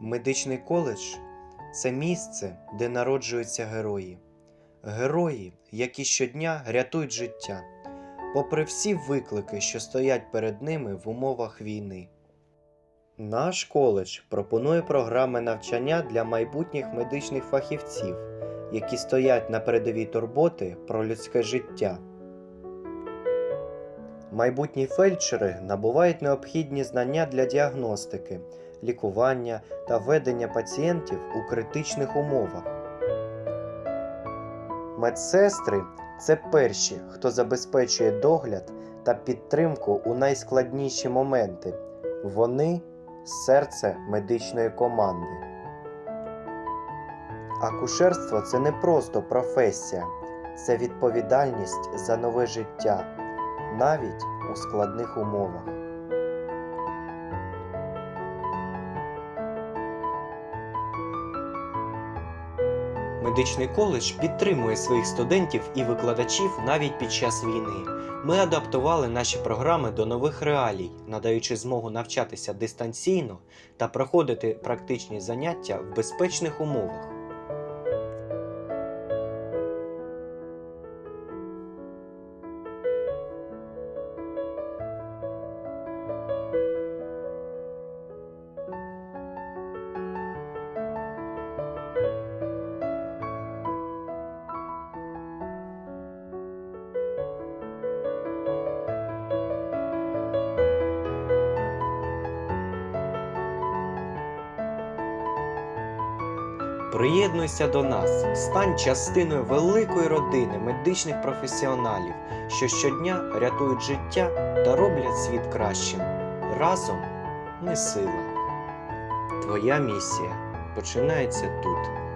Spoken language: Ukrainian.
Медичний коледж це місце, де народжуються герої. Герої, які щодня рятують життя, попри всі виклики, що стоять перед ними в умовах війни. Наш коледж пропонує програми навчання для майбутніх медичних фахівців, які стоять на передовій турботи про людське життя. Майбутні фельдшери набувають необхідні знання для діагностики, лікування та ведення пацієнтів у критичних умовах. Медсестри це перші, хто забезпечує догляд та підтримку у найскладніші моменти. Вони серце медичної команди. Акушерство це не просто професія, це відповідальність за нове життя, навіть у складних умовах. Медичний коледж підтримує своїх студентів і викладачів навіть під час війни. Ми адаптували наші програми до нових реалій, надаючи змогу навчатися дистанційно та проходити практичні заняття в безпечних умовах. Приєднуйся до нас, стань частиною великої родини медичних професіоналів, що щодня рятують життя та роблять світ кращим. Разом ми сила. Твоя місія починається тут.